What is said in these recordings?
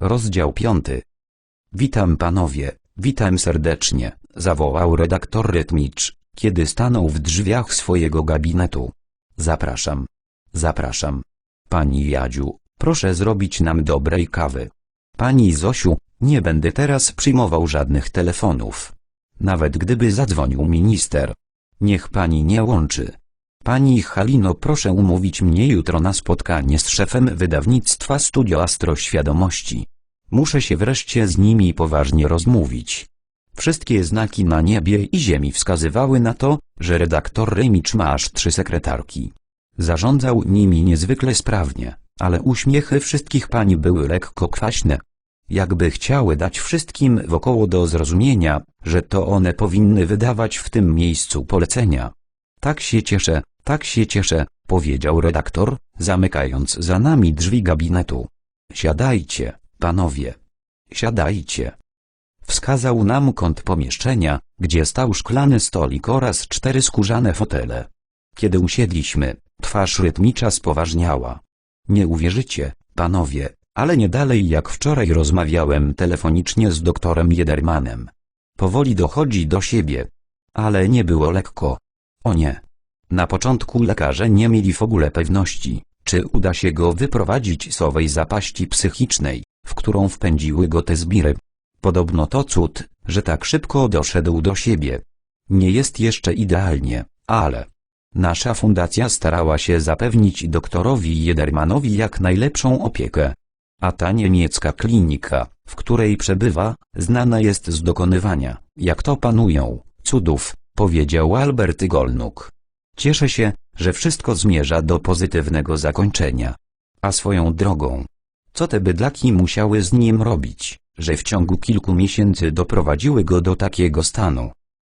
Rozdział piąty. Witam panowie, witam serdecznie, zawołał redaktor Rytmicz, kiedy stanął w drzwiach swojego gabinetu. Zapraszam. Zapraszam. Pani Jadziu, proszę zrobić nam dobrej kawy. Pani Zosiu, nie będę teraz przyjmował żadnych telefonów. Nawet gdyby zadzwonił minister. Niech pani nie łączy. Pani Halino proszę umówić mnie jutro na spotkanie z szefem wydawnictwa Studio Astro Świadomości. Muszę się wreszcie z nimi poważnie rozmówić. Wszystkie znaki na niebie i ziemi wskazywały na to, że redaktor Remicz ma aż trzy sekretarki. Zarządzał nimi niezwykle sprawnie, ale uśmiechy wszystkich pań były lekko kwaśne. Jakby chciały dać wszystkim wokoło do zrozumienia, że to one powinny wydawać w tym miejscu polecenia. Tak się cieszę, tak się cieszę, powiedział redaktor, zamykając za nami drzwi gabinetu. Siadajcie, panowie. Siadajcie. Wskazał nam kąt pomieszczenia, gdzie stał szklany stolik oraz cztery skórzane fotele. Kiedy usiedliśmy, twarz rytmicza spoważniała. Nie uwierzycie, panowie, ale nie dalej jak wczoraj rozmawiałem telefonicznie z doktorem Jedermanem. Powoli dochodzi do siebie. Ale nie było lekko. O nie. Na początku lekarze nie mieli w ogóle pewności, czy uda się go wyprowadzić z owej zapaści psychicznej, w którą wpędziły go te zbiry. Podobno to cud, że tak szybko doszedł do siebie. Nie jest jeszcze idealnie, ale nasza fundacja starała się zapewnić doktorowi Jedermanowi jak najlepszą opiekę. A ta niemiecka klinika, w której przebywa, znana jest z dokonywania, jak to panują, cudów, powiedział Albert Golnuk. Cieszę się, że wszystko zmierza do pozytywnego zakończenia. A swoją drogą, co te bydlaki musiały z nim robić, że w ciągu kilku miesięcy doprowadziły go do takiego stanu?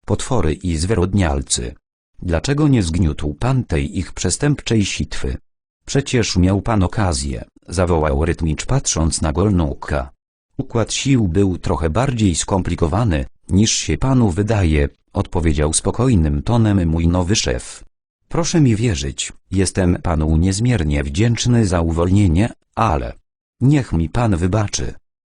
Potwory i zwyrodnialcy. Dlaczego nie zgniótł pan tej ich przestępczej sitwy? Przecież miał pan okazję, zawołał rytmicz patrząc na Golnuka. Układ sił był trochę bardziej skomplikowany, niż się panu wydaje, odpowiedział spokojnym tonem mój nowy szef. Proszę mi wierzyć, jestem panu niezmiernie wdzięczny za uwolnienie, ale niech mi pan wybaczy.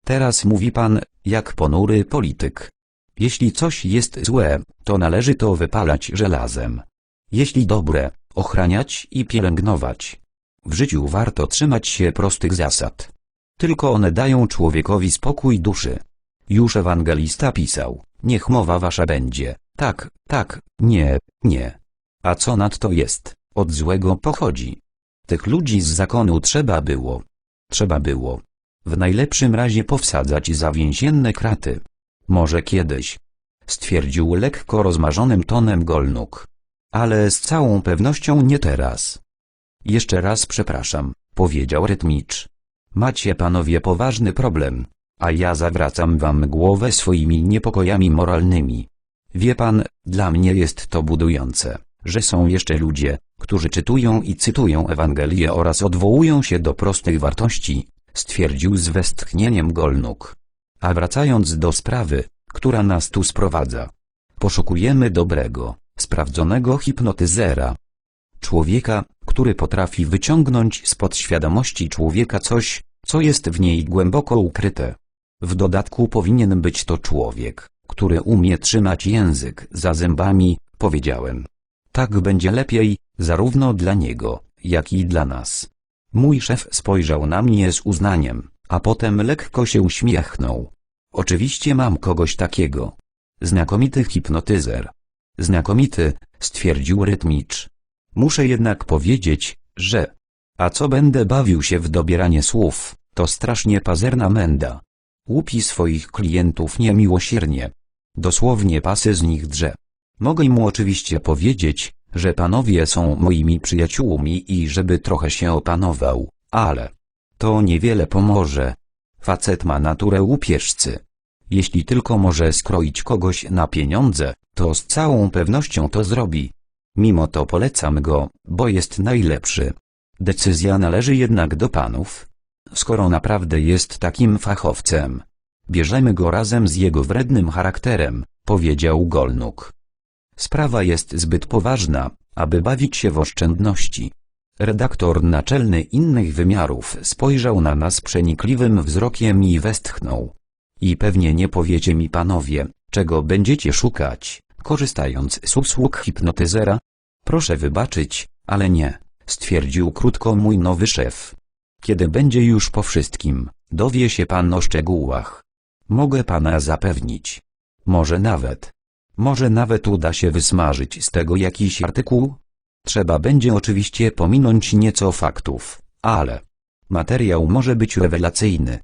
Teraz mówi pan, jak ponury polityk. Jeśli coś jest złe, to należy to wypalać żelazem. Jeśli dobre, ochraniać i pielęgnować. W życiu warto trzymać się prostych zasad. Tylko one dają człowiekowi spokój duszy. Już ewangelista pisał, niech mowa wasza będzie, tak, tak, nie, nie. A co nadto jest, od złego pochodzi. Tych ludzi z zakonu trzeba było. Trzeba było. W najlepszym razie powsadzać za więzienne kraty. Może kiedyś. Stwierdził lekko rozmarzonym tonem Golnuk. Ale z całą pewnością nie teraz. Jeszcze raz przepraszam, powiedział rytmicz. Macie panowie poważny problem, a ja zawracam wam głowę swoimi niepokojami moralnymi. Wie pan, dla mnie jest to budujące, że są jeszcze ludzie, którzy czytują i cytują Ewangelię oraz odwołują się do prostych wartości, stwierdził z westchnieniem Golnuk. A wracając do sprawy, która nas tu sprowadza. Poszukujemy dobrego, sprawdzonego hipnotyzera. Człowieka, który potrafi wyciągnąć z podświadomości człowieka coś, co jest w niej głęboko ukryte. W dodatku powinien być to człowiek, który umie trzymać język za zębami, powiedziałem. Tak będzie lepiej, zarówno dla niego, jak i dla nas. Mój szef spojrzał na mnie z uznaniem, a potem lekko się uśmiechnął. Oczywiście mam kogoś takiego. Znakomity hipnotyzer. Znakomity, stwierdził rytmicz. Muszę jednak powiedzieć, że... A co będę bawił się w dobieranie słów, to strasznie pazerna menda. Łupi swoich klientów niemiłosiernie. Dosłownie pasy z nich drze. Mogę mu oczywiście powiedzieć, że panowie są moimi przyjaciółmi i żeby trochę się opanował, ale... To niewiele pomoże. Facet ma naturę łupieżcy. Jeśli tylko może skroić kogoś na pieniądze, to z całą pewnością to zrobi. Mimo to polecam go, bo jest najlepszy. Decyzja należy jednak do panów. Skoro naprawdę jest takim fachowcem, bierzemy go razem z jego wrednym charakterem, powiedział Golnuk. Sprawa jest zbyt poważna, aby bawić się w oszczędności. Redaktor naczelny innych wymiarów spojrzał na nas przenikliwym wzrokiem i westchnął. I pewnie nie powiecie mi panowie, czego będziecie szukać, korzystając z usług hipnotyzera? Proszę wybaczyć, ale nie, stwierdził krótko mój nowy szef. Kiedy będzie już po wszystkim, dowie się pan o szczegółach. Mogę pana zapewnić. Może nawet. Może nawet uda się wysmażyć z tego jakiś artykuł? Trzeba będzie oczywiście pominąć nieco faktów, ale materiał może być rewelacyjny.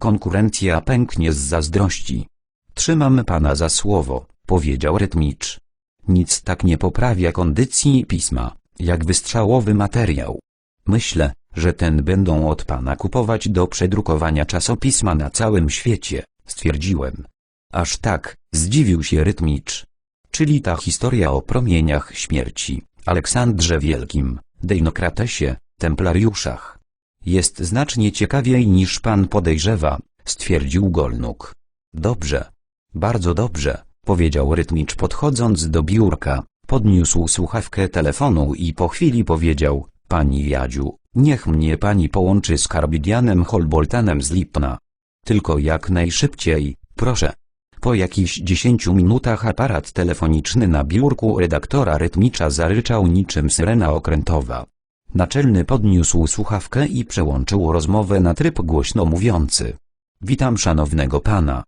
Konkurencja pęknie z zazdrości. Trzymam pana za słowo, powiedział rytmicz. Nic tak nie poprawia kondycji pisma, jak wystrzałowy materiał. Myślę, że ten będą od pana kupować do przedrukowania czasopisma na całym świecie, stwierdziłem. Aż tak, zdziwił się rytmicz. Czyli ta historia o promieniach śmierci, Aleksandrze Wielkim, Dejnokratesie, Templariuszach. Jest znacznie ciekawiej niż pan podejrzewa, stwierdził Golnuk. Dobrze. Bardzo dobrze, powiedział rytmicz podchodząc do biurka, podniósł słuchawkę telefonu i po chwili powiedział, pani Jadziu, niech mnie pani połączy z Karbidianem Holboltanem z Lipna. Tylko jak najszybciej, proszę. Po jakichś dziesięciu minutach aparat telefoniczny na biurku redaktora rytmicza zaryczał niczym syrena okrętowa. Naczelny podniósł słuchawkę i przełączył rozmowę na tryb głośno mówiący. Witam szanownego pana.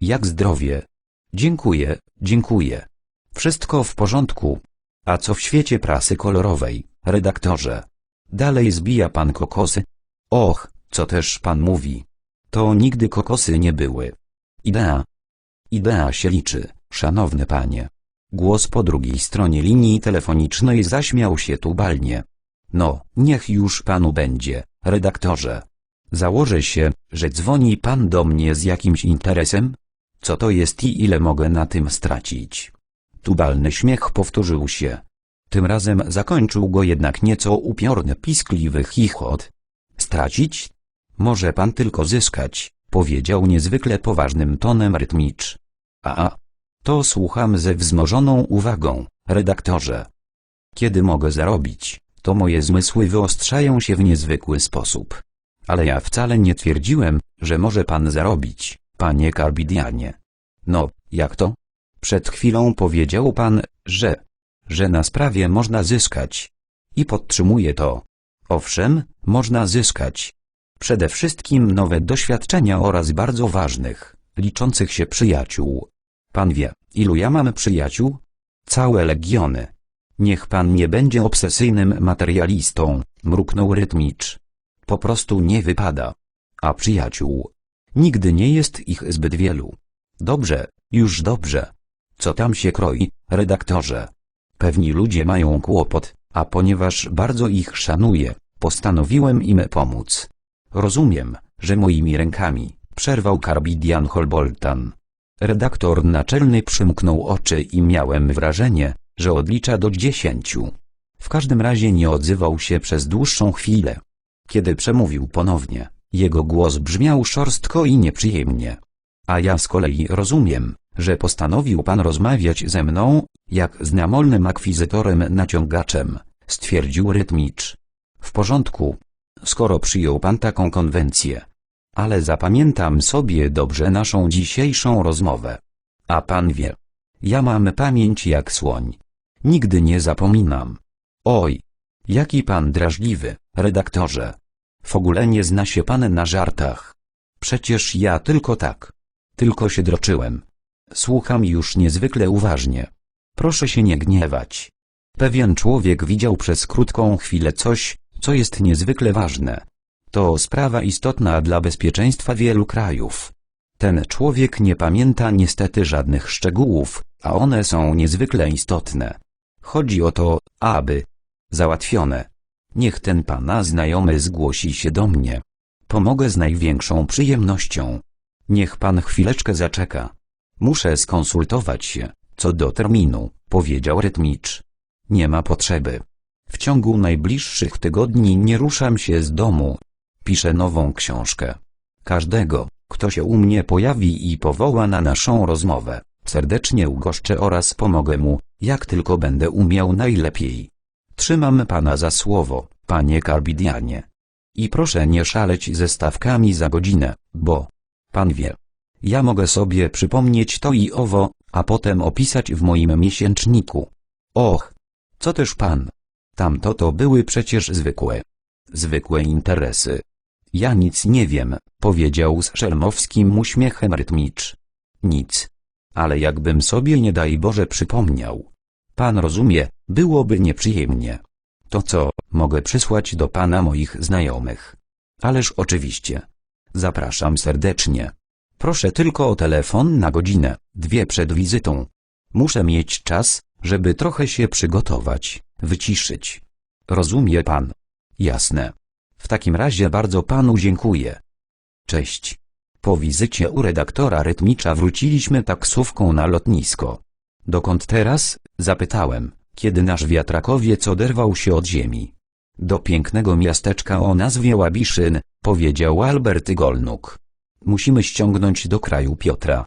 Jak zdrowie? Dziękuję, dziękuję. Wszystko w porządku. A co w świecie prasy kolorowej, redaktorze? Dalej zbija pan kokosy? Och, co też pan mówi? To nigdy kokosy nie były. Idea. Idea się liczy, szanowny panie. Głos po drugiej stronie linii telefonicznej zaśmiał się tubalnie. No, niech już panu będzie, redaktorze. Założę się, że dzwoni pan do mnie z jakimś interesem? Co to jest i ile mogę na tym stracić? Tubalny śmiech powtórzył się. Tym razem zakończył go jednak nieco upiorny piskliwy chichot. Stracić? Może pan tylko zyskać, powiedział niezwykle poważnym tonem rytmicz. A, to słucham ze wzmożoną uwagą, redaktorze. Kiedy mogę zarobić, to moje zmysły wyostrzają się w niezwykły sposób. Ale ja wcale nie twierdziłem, że może pan zarobić, panie Karbidianie. No, jak to? Przed chwilą powiedział pan, że, że na sprawie można zyskać. I podtrzymuję to. Owszem, można zyskać. Przede wszystkim nowe doświadczenia oraz bardzo ważnych, liczących się przyjaciół. Pan wie, ilu ja mam przyjaciół? Całe legiony. Niech pan nie będzie obsesyjnym materialistą, mruknął rytmicz. Po prostu nie wypada. A przyjaciół? Nigdy nie jest ich zbyt wielu. Dobrze, już dobrze. Co tam się kroi, redaktorze? Pewni ludzie mają kłopot, a ponieważ bardzo ich szanuję, postanowiłem im pomóc. Rozumiem, że moimi rękami, przerwał Karbidian Holboltan. Redaktor naczelny przymknął oczy i miałem wrażenie, że odlicza do dziesięciu. W każdym razie nie odzywał się przez dłuższą chwilę. Kiedy przemówił ponownie, jego głos brzmiał szorstko i nieprzyjemnie. A ja z kolei rozumiem, że postanowił pan rozmawiać ze mną, jak z namolnym akwizytorem naciągaczem, stwierdził rytmicz. W porządku, skoro przyjął pan taką konwencję. Ale zapamiętam sobie dobrze naszą dzisiejszą rozmowę. A pan wie, ja mam pamięć jak słoń. Nigdy nie zapominam. Oj, jaki pan drażliwy, redaktorze. W ogóle nie zna się pan na żartach. Przecież ja tylko tak. Tylko się droczyłem. Słucham już niezwykle uważnie. Proszę się nie gniewać. Pewien człowiek widział przez krótką chwilę coś, co jest niezwykle ważne. To sprawa istotna dla bezpieczeństwa wielu krajów. Ten człowiek nie pamięta niestety żadnych szczegółów, a one są niezwykle istotne. Chodzi o to, aby załatwione. Niech ten pana znajomy zgłosi się do mnie. Pomogę z największą przyjemnością. Niech pan chwileczkę zaczeka. Muszę skonsultować się, co do terminu, powiedział rytmicz. Nie ma potrzeby. W ciągu najbliższych tygodni nie ruszam się z domu. Piszę nową książkę. Każdego, kto się u mnie pojawi i powoła na naszą rozmowę, serdecznie ugoszczę oraz pomogę mu, jak tylko będę umiał najlepiej. Trzymam pana za słowo, panie Karbidianie. I proszę nie szaleć ze stawkami za godzinę, bo, pan wie, ja mogę sobie przypomnieć to i owo, a potem opisać w moim miesięczniku. Och, co też pan? Tamto to były przecież zwykłe, zwykłe interesy. Ja nic nie wiem, powiedział z szelmowskim uśmiechem rytmicz. Nic. Ale jakbym sobie nie daj Boże przypomniał. Pan rozumie, byłoby nieprzyjemnie. To co, mogę przysłać do pana moich znajomych. Ależ oczywiście. Zapraszam serdecznie. Proszę tylko o telefon na godzinę, dwie przed wizytą. Muszę mieć czas, żeby trochę się przygotować, wyciszyć. Rozumie pan? Jasne. W takim razie bardzo panu dziękuję. Cześć. Po wizycie u redaktora Rytmicza wróciliśmy taksówką na lotnisko. Dokąd teraz? Zapytałem, kiedy nasz wiatrakowiec oderwał się od ziemi. Do pięknego miasteczka o nazwie Łabiszyn, powiedział Albert Golnuk. Musimy ściągnąć do kraju Piotra.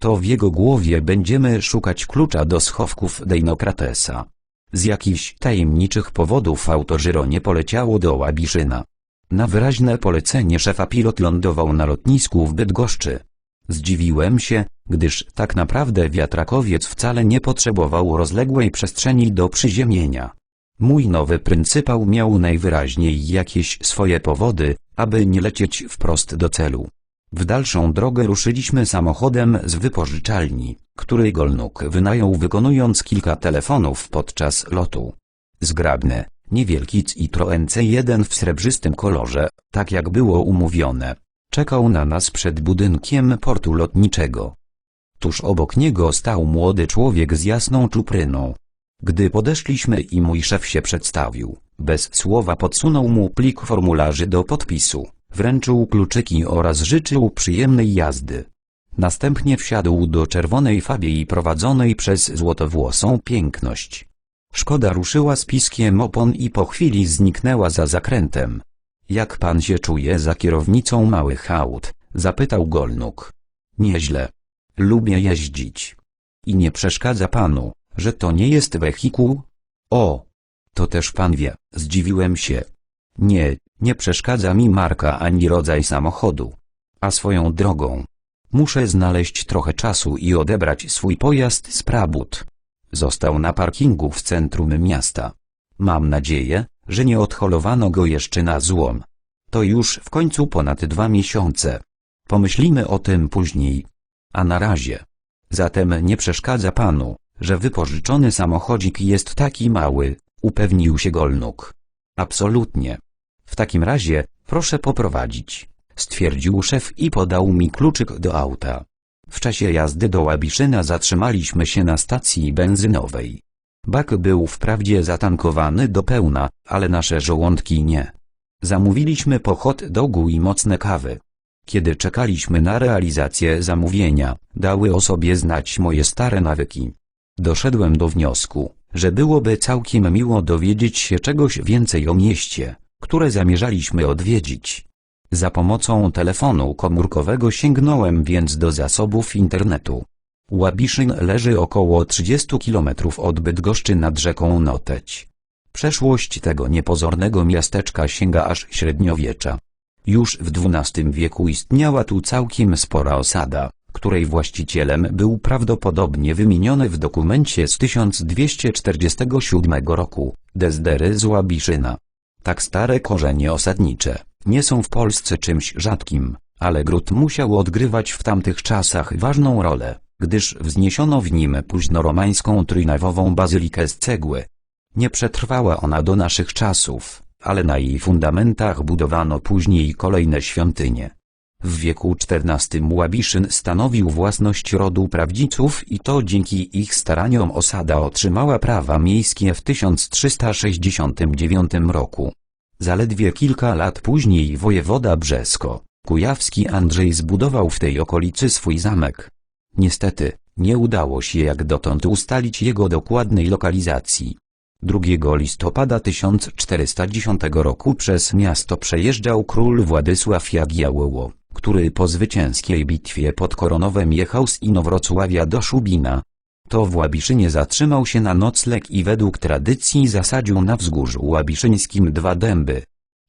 To w jego głowie będziemy szukać klucza do schowków Deinokratesa. Z jakichś tajemniczych powodów autożyro nie poleciało do Łabiszyna. Na wyraźne polecenie szefa pilot lądował na lotnisku w Bydgoszczy. Zdziwiłem się, gdyż tak naprawdę wiatrakowiec wcale nie potrzebował rozległej przestrzeni do przyziemienia. Mój nowy pryncypał miał najwyraźniej jakieś swoje powody, aby nie lecieć wprost do celu. W dalszą drogę ruszyliśmy samochodem z wypożyczalni, który Golnuk wynajął wykonując kilka telefonów podczas lotu. Zgrabny, niewielki Citroen C1 w srebrzystym kolorze, tak jak było umówione, czekał na nas przed budynkiem portu lotniczego. Tuż obok niego stał młody człowiek z jasną czupryną. Gdy podeszliśmy i mój szef się przedstawił, bez słowa podsunął mu plik formularzy do podpisu, wręczył kluczyki oraz życzył przyjemnej jazdy. Następnie wsiadł do czerwonej fabii prowadzonej przez złotowłosą piękność. Szkoda ruszyła z piskiem opon i po chwili zniknęła za zakrętem. Jak pan się czuje za kierownicą małych aut? zapytał Golnuk. Nieźle. Lubię jeździć. I nie przeszkadza panu, że to nie jest wehikuł? O! To też pan wie, zdziwiłem się. Nie, nie przeszkadza mi marka ani rodzaj samochodu. A swoją drogą. Muszę znaleźć trochę czasu i odebrać swój pojazd z Prabut. Został na parkingu w centrum miasta. Mam nadzieję, że nie odholowano go jeszcze na złom. To już w końcu ponad dwa miesiące. Pomyślimy o tym później. A na razie. Zatem nie przeszkadza panu, że wypożyczony samochodzik jest taki mały, upewnił się Golnuk. Absolutnie. W takim razie, proszę poprowadzić, stwierdził szef i podał mi kluczyk do auta. W czasie jazdy do Łabiszyna zatrzymaliśmy się na stacji benzynowej. Bak był wprawdzie zatankowany do pełna, ale nasze żołądki nie. Zamówiliśmy po hot dogu i mocne kawy. Kiedy czekaliśmy na realizację zamówienia, dały o sobie znać moje stare nawyki. Doszedłem do wniosku, że byłoby całkiem miło dowiedzieć się czegoś więcej o mieście, które zamierzaliśmy odwiedzić. Za pomocą telefonu komórkowego sięgnąłem więc do zasobów internetu. Łabiszyn leży około 30 km od Bydgoszczy nad rzeką Noteć. Przeszłość tego niepozornego miasteczka sięga aż średniowiecza. Już w XII wieku istniała tu całkiem spora osada, której właścicielem był prawdopodobnie wymieniony w dokumencie z 1247 roku, Dezdery z Łabiszyna. Tak stare korzenie osadnicze, nie są w Polsce czymś rzadkim, ale gród musiał odgrywać w tamtych czasach ważną rolę, gdyż wzniesiono w nim późnoromańską trójnawową bazylikę z cegły. Nie przetrwała ona do naszych czasów, ale na jej fundamentach budowano później kolejne świątynie. W wieku XIV Łabiszyn stanowił własność rodu prawdziców i to dzięki ich staraniom osada otrzymała prawa miejskie w 1369 roku. Zaledwie kilka lat później wojewoda brzesko, kujawski Andrzej zbudował w tej okolicy swój zamek. Niestety, nie udało się jak dotąd ustalić jego dokładnej lokalizacji. 2 listopada 1410 roku przez miasto przejeżdżał król Władysław Jagiełło, który po zwycięskiej bitwie pod Koronowem jechał z Inowrocławia do Szubina. to w Łabiszynie zatrzymał się na nocleg i według tradycji zasadził na wzgórzu łabiszyńskim dwa dęby.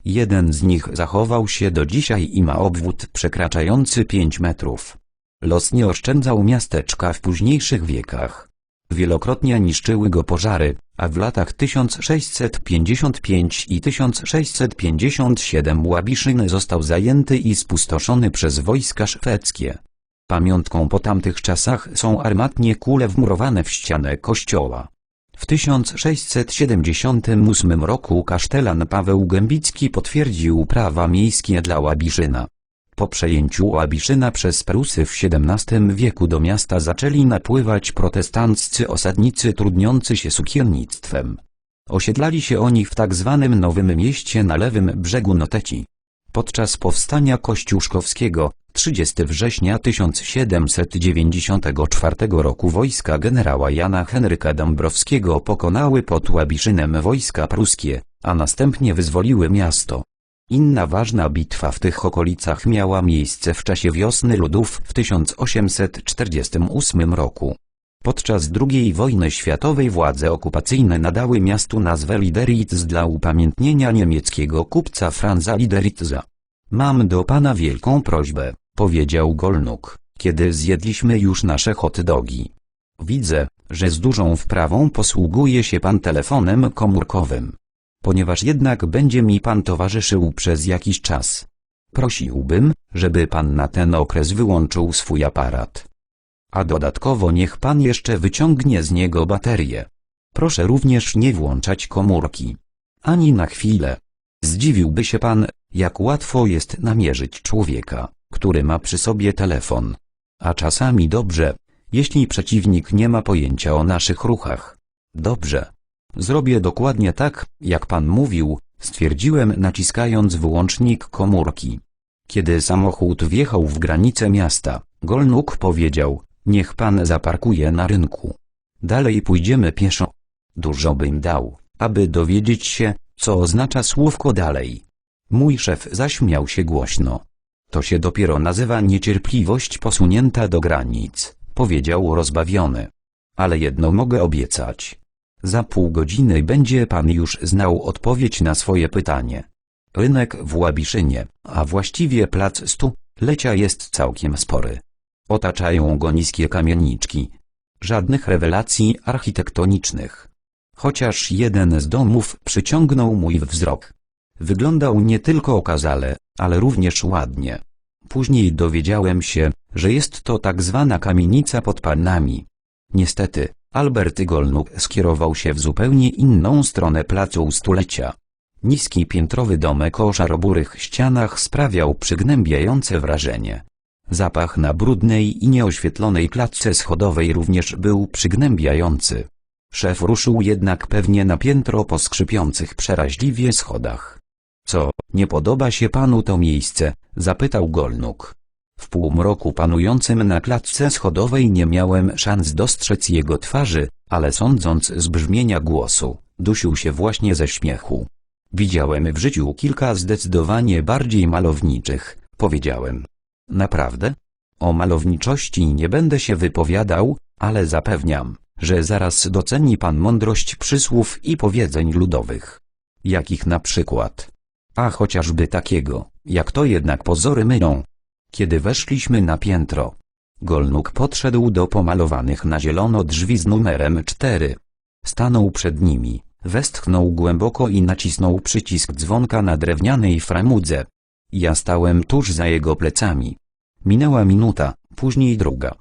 Jeden z nich zachował się do dzisiaj i ma obwód przekraczający 5 metrów. Los nie oszczędzał miasteczka w późniejszych wiekach. Wielokrotnie niszczyły go pożary, a w latach 1655 i 1657 Łabiszyn został zajęty i spustoszony przez wojska szwedzkie. Pamiątką po tamtych czasach są armatnie kule wmurowane w ścianę kościoła. W 1678 roku kasztelan Paweł Gębicki potwierdził prawa miejskie dla Łabiszyna. Po przejęciu Łabiszyna przez Prusy w XVII wieku do miasta zaczęli napływać protestanccy osadnicy trudniący się sukiennictwem. Osiedlali się oni w tak zwanym Nowym Mieście na lewym brzegu Noteci. Podczas powstania kościuszkowskiego 30 września 1794 roku wojska generała Jana Henryka Dąbrowskiego pokonały pod Łabiszynem wojska pruskie, a następnie wyzwoliły miasto. Inna ważna bitwa w tych okolicach miała miejsce w czasie wiosny ludów w 1848 roku. Podczas II wojny światowej władze okupacyjne nadały miastu nazwę Lideritz dla upamiętnienia niemieckiego kupca Franza Lideritza. Mam do pana wielką prośbę, powiedział Golnuk, kiedy zjedliśmy już nasze hot dogi. Widzę, że z dużą wprawą posługuje się pan telefonem komórkowym. Ponieważ jednak będzie mi pan towarzyszył przez jakiś czas. Prosiłbym, żeby pan na ten okres wyłączył swój aparat. A dodatkowo niech pan jeszcze wyciągnie z niego baterię. Proszę również nie włączać komórki. Ani na chwilę. Zdziwiłby się pan, jak łatwo jest namierzyć człowieka, który ma przy sobie telefon. A czasami dobrze, jeśli przeciwnik nie ma pojęcia o naszych ruchach. Dobrze. Zrobię dokładnie tak, jak pan mówił, stwierdziłem naciskając wyłącznik komórki. Kiedy samochód wjechał w granice miasta, Golnuk powiedział, niech pan zaparkuje na rynku. Dalej pójdziemy pieszo. Dużo bym dał, aby dowiedzieć się, co oznacza słówko dalej. Mój szef zaśmiał się głośno. To się dopiero nazywa niecierpliwość posunięta do granic, powiedział rozbawiony. Ale jedno mogę obiecać. Za pół godziny będzie pan już znał odpowiedź na swoje pytanie. Rynek w Łabiszynie, a właściwie plac stu, lecia jest całkiem spory. Otaczają go niskie kamieniczki. Żadnych rewelacji architektonicznych. Chociaż jeden z domów przyciągnął mój wzrok. Wyglądał nie tylko okazale, ale również ładnie. Później dowiedziałem się, że jest to tak zwana kamienica pod panami. Niestety, Albert Golnuk skierował się w zupełnie inną stronę placu stulecia. Niski piętrowy domek o szaroburych ścianach sprawiał przygnębiające wrażenie. Zapach na brudnej i nieoświetlonej klatce schodowej również był przygnębiający. Szef ruszył jednak pewnie na piętro po skrzypiących przeraźliwie schodach. Co, nie podoba się panu to miejsce? zapytał Golnuk. W półmroku panującym na klatce schodowej nie miałem szans dostrzec jego twarzy, ale sądząc z brzmienia głosu, dusił się właśnie ze śmiechu. Widziałem w życiu kilka zdecydowanie bardziej malowniczych, powiedziałem. Naprawdę? O malowniczości nie będę się wypowiadał, ale zapewniam, że zaraz doceni pan mądrość przysłów i powiedzeń ludowych. Jakich na przykład? A chociażby takiego, jak to jednak pozory mylą. Kiedy weszliśmy na piętro, Golnuk podszedł do pomalowanych na zielono drzwi z numerem 4. Stanął przed nimi, westchnął głęboko i nacisnął przycisk dzwonka na drewnianej framudze. Ja stałem tuż za jego plecami. Minęła minuta, później druga.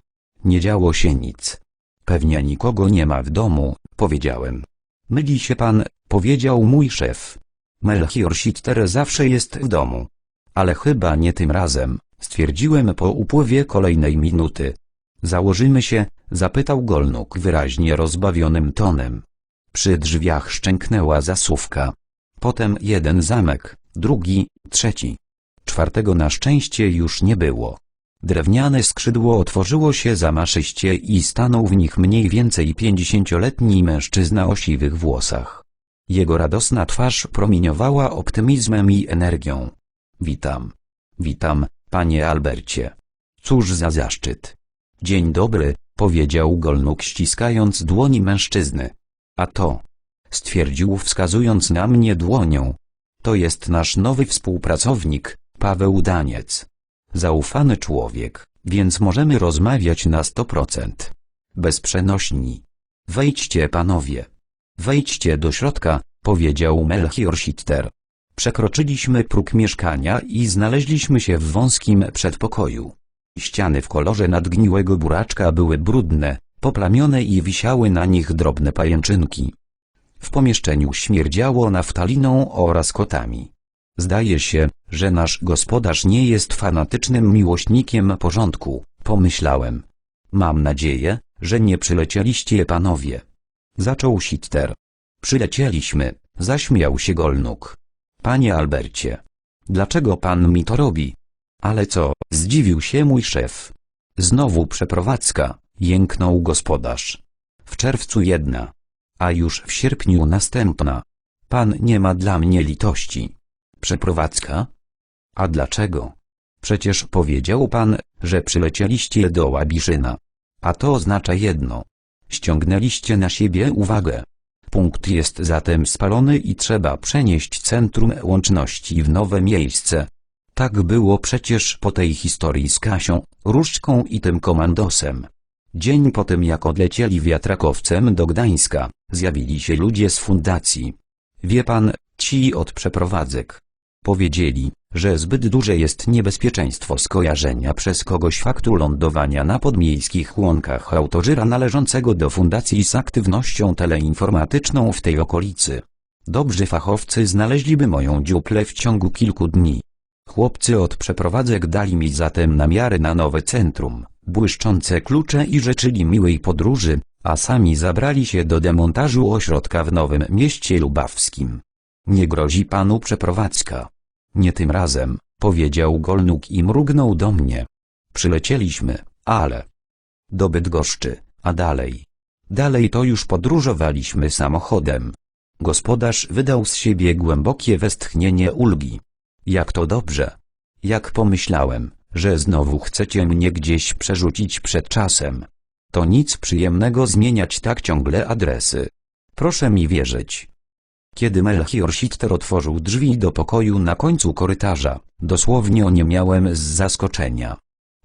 Nie działo się nic. Pewnie nikogo nie ma w domu, powiedziałem. Myli się pan, powiedział mój szef. Melchior Sitter zawsze jest w domu. Ale chyba nie tym razem, stwierdziłem po upływie kolejnej minuty. Założymy się, zapytał Golnuk wyraźnie rozbawionym tonem. Przy drzwiach szczęknęła zasówka. Potem jeden zamek, drugi, trzeci. Czwartego na szczęście już nie było. Drewniane skrzydło otworzyło się zamaszyście i stanął w nich mniej więcej pięćdziesięcioletni mężczyzna o siwych włosach. Jego radosna twarz promieniowała optymizmem i energią. Witam. Witam, panie Albercie. Cóż za zaszczyt. Dzień dobry, powiedział Golnuk ściskając dłoni mężczyzny. A to, stwierdził wskazując na mnie dłonią. To jest nasz nowy współpracownik, Paweł Daniec. Zaufany człowiek, więc możemy rozmawiać na 100%. Bez przenośni. Wejdźcie panowie. Wejdźcie do środka, powiedział Melchior Sitter. Przekroczyliśmy próg mieszkania i znaleźliśmy się w wąskim przedpokoju. Ściany w kolorze nadgniłego buraczka były brudne, poplamione i wisiały na nich drobne pajęczynki. W pomieszczeniu śmierdziało naftaliną oraz kotami. Zdaje się, że nasz gospodarz nie jest fanatycznym miłośnikiem porządku, pomyślałem. Mam nadzieję, że nie przylecieliście panowie. Zaczął Sitter. Przylecieliśmy, zaśmiał się Golnuk. Panie Albercie. Dlaczego pan mi to robi? Ale co, zdziwił się mój szef. Znowu przeprowadzka, jęknął gospodarz. W czerwcu jedna. A już w sierpniu następna. Pan nie ma dla mnie litości. Przeprowadzka? A dlaczego? Przecież powiedział pan, że przylecieliście do Łabiszyna. A to oznacza jedno. Ściągnęliście na siebie uwagę. Punkt jest zatem spalony i trzeba przenieść centrum łączności w nowe miejsce. Tak było przecież po tej historii z Kasią, Różdżką i tym komandosem. Dzień po tym jak odlecieli wiatrakowcem do Gdańska, zjawili się ludzie z fundacji. Wie pan, ci od przeprowadzek. Powiedzieli, że zbyt duże jest niebezpieczeństwo skojarzenia przez kogoś faktu lądowania na podmiejskich łąkach autożyra należącego do fundacji z aktywnością teleinformatyczną w tej okolicy. Dobrzy fachowcy znaleźliby moją dziuplę w ciągu kilku dni. Chłopcy od przeprowadzek dali mi zatem namiary na nowe centrum, błyszczące klucze i życzyli miłej podróży, a sami zabrali się do demontażu ośrodka w Nowym Mieście Lubawskim. Nie grozi panu przeprowadzka. Nie tym razem, powiedział Golnuk i mrugnął do mnie. Przylecieliśmy, ale... Do Bydgoszczy, a dalej. Dalej to już podróżowaliśmy samochodem. Gospodarz wydał z siebie głębokie westchnienie ulgi. Jak to dobrze. Jak pomyślałem, że znowu chcecie mnie gdzieś przerzucić przed czasem. To nic przyjemnego zmieniać tak ciągle adresy. Proszę mi wierzyć. Kiedy Melchior Sitter otworzył drzwi do pokoju na końcu korytarza, dosłownie oniemiałem z zaskoczenia.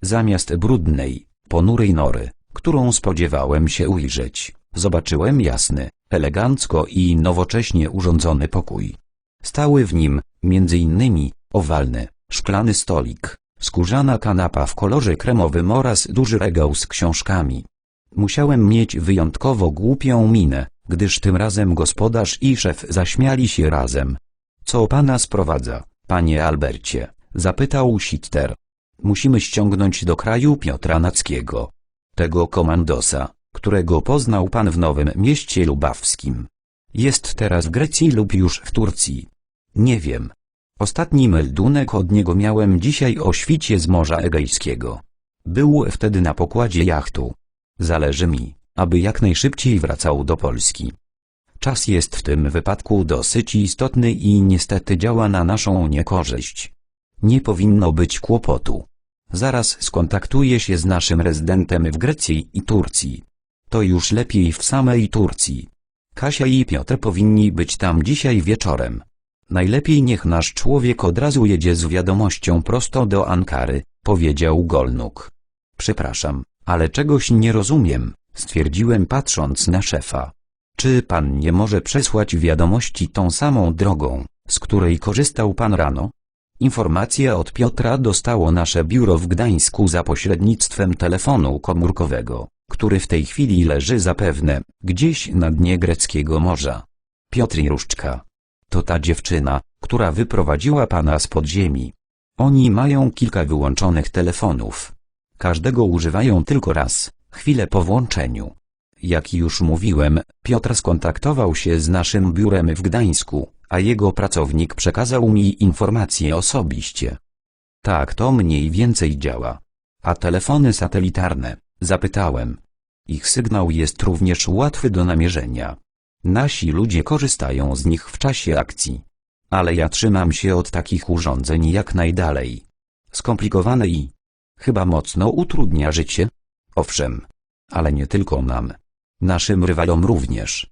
Zamiast brudnej, ponurej nory, którą spodziewałem się ujrzeć, zobaczyłem jasny, elegancko i nowocześnie urządzony pokój. Stały w nim, między innymi, owalny, szklany stolik, skórzana kanapa w kolorze kremowym oraz duży regał z książkami. Musiałem mieć wyjątkowo głupią minę, gdyż tym razem gospodarz i szef zaśmiali się razem. Co pana sprowadza, panie Albercie? zapytał Sitter. Musimy ściągnąć do kraju Piotra Nackiego. Tego komandosa, którego poznał pan w Nowym Mieście Lubawskim. Jest teraz w Grecji lub już w Turcji. Nie wiem. Ostatni meldunek od niego miałem dzisiaj o świcie z Morza Egejskiego. Był wtedy na pokładzie jachtu. Zależy mi, aby jak najszybciej wracał do Polski. Czas jest w tym wypadku dosyć istotny i niestety działa na naszą niekorzyść. Nie powinno być kłopotu. Zaraz skontaktuję się z naszym rezydentem w Grecji i Turcji. To już lepiej w samej Turcji. Kasia i Piotr powinni być tam dzisiaj wieczorem. Najlepiej niech nasz człowiek od razu jedzie z wiadomością prosto do Ankary, powiedział Golnuk. Przepraszam, ale czegoś nie rozumiem, stwierdziłem patrząc na szefa. Czy pan nie może przesłać wiadomości tą samą drogą, z której korzystał pan rano? Informacje od Piotra dostało nasze biuro w Gdańsku za pośrednictwem telefonu komórkowego, który w tej chwili leży zapewne gdzieś na dnie greckiego morza. Piotr Różczka. To ta dziewczyna, która wyprowadziła pana z podziemi. Oni mają kilka wyłączonych telefonów. Każdego używają tylko raz, chwilę po włączeniu. Jak już mówiłem, Piotr skontaktował się z naszym biurem w Gdańsku, a jego pracownik przekazał mi informacje osobiście. Tak to mniej więcej działa. A telefony satelitarne? Zapytałem. Ich sygnał jest również łatwy do namierzenia. Nasi ludzie korzystają z nich w czasie akcji. Ale ja trzymam się od takich urządzeń jak najdalej. Skomplikowane i chyba mocno utrudnia życie. Owszem, Ale nie tylko nam. Naszym rywalom również.